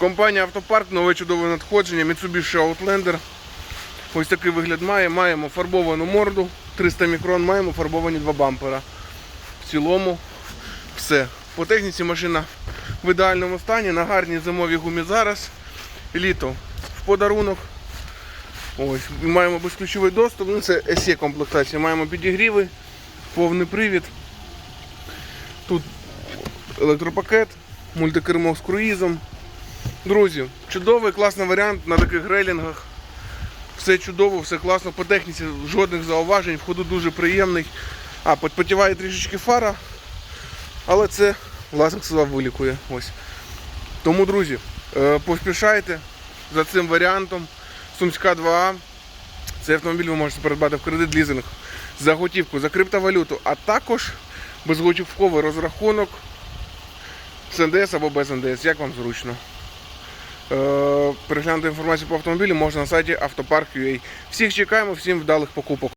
Компанія Автопарк, нове чудове надходження, Mitsubishi Outlander. Ось такий вигляд має. Маємо фарбовану морду, 300 мікрон, маємо фарбовані два бампера. В цілому все. По техніці машина в ідеальному стані, на гарній зимовій гумі зараз. Літо в подарунок. Ось, маємо безключовий доступ, ну це SE комплектація. Маємо підігріви, повний привід. Тут електропакет, мультикермо з круїзом. Друзі, чудовий, класний варіант на таких рейлінгах. Все чудово, все класно. По техніці жодних зауважень, в ходу дуже приємний. А, потіває трішечки фара, але це власник сказав вилікує. Ось. Тому, друзі, е, поспішайте за цим варіантом. Сумська 2А. Цей автомобіль ви можете придбати в кредит лізинг за готівку, за криптовалюту, а також безготівковий розрахунок з НДС або без НДС, як вам зручно. Е, Переглянути інформацію по автомобілі можна на сайті автопарк.ua. Всіх чекаємо, всім вдалих покупок.